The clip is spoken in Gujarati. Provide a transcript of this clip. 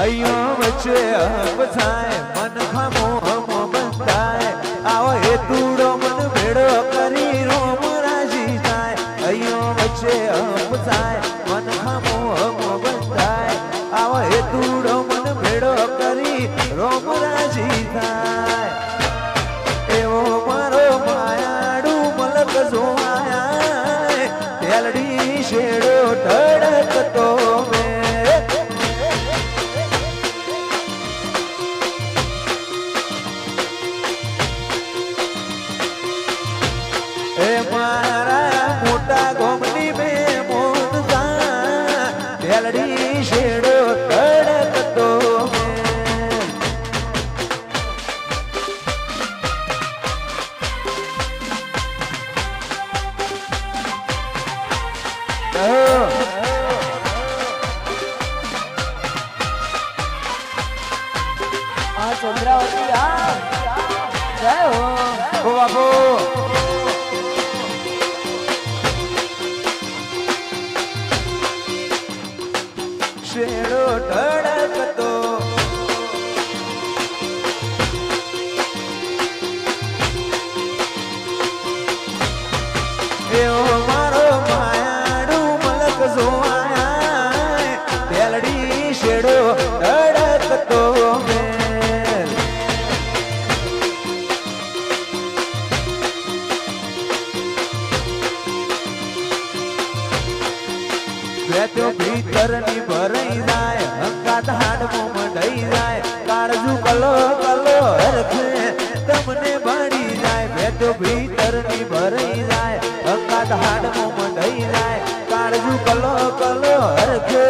અહીંયા વચ્ચે હબ થાય, મન ખમો હમ બંધાય. આવો એ તુડો મન ભેડો કરી રોમ રાજી થાય. અહીંયા વચ્ચે હબ થાય, મન ખમો હમ બંધાય. આવો એ તુડો મન ભેડો કરી રોમ રાજી થાય. એવો મારો માયાડું મલક જોવાયા. શેડો ઢળકતો મેં. તેલડી શેડો અડકતો આ ચંદ્રાવતી આ શેડો ધડકતો. એવો મારો માયાડું મલક જોવાયા. શેડો વેતો ભીતરની ભરાઈ જાય, હંકાત હાડમો મંડાઈ જાય. કાળજુ કલો કલો હરખે તમને બાળી જાય. વેતો ભીતરની ભરાઈ જાય, હંકાત હાડમો મંડાઈ જાય. કાળજુ કલો કલો હરખે